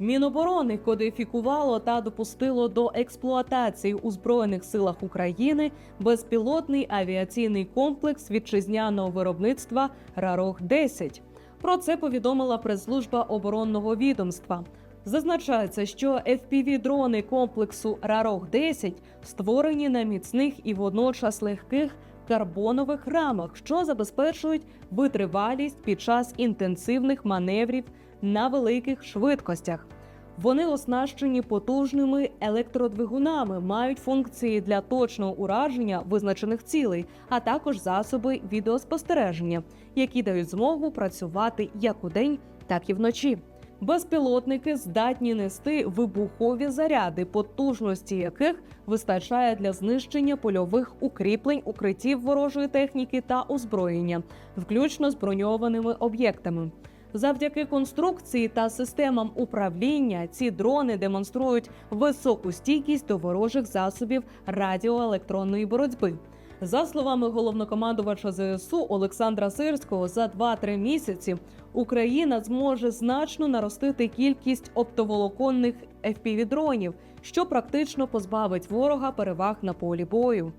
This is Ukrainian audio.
Міноборони кодифікувало та допустило до експлуатації у збройних силах України безпілотний авіаційний комплекс вітчизняного виробництва Рарог 10 Про це повідомила прес-служба оборонного відомства. Зазначається, що fpv дрони комплексу Рарог 10 створені на міцних і водночас легких карбонових рамах, що забезпечують витривалість під час інтенсивних маневрів на великих швидкостях. Вони оснащені потужними електродвигунами, мають функції для точного ураження визначених цілей, а також засоби відеоспостереження, які дають змогу працювати як удень, так і вночі. Безпілотники здатні нести вибухові заряди, потужності яких вистачає для знищення польових укріплень, укриттів ворожої техніки та озброєння, включно з броньованими об'єктами. Завдяки конструкції та системам управління ці дрони демонструють високу стійкість до ворожих засобів радіоелектронної боротьби. За словами головнокомандувача ЗСУ Олександра Сирського, за 2-3 місяці Україна зможе значно наростити кількість оптоволоконних FPV-дронів, що практично позбавить ворога переваг на полі бою.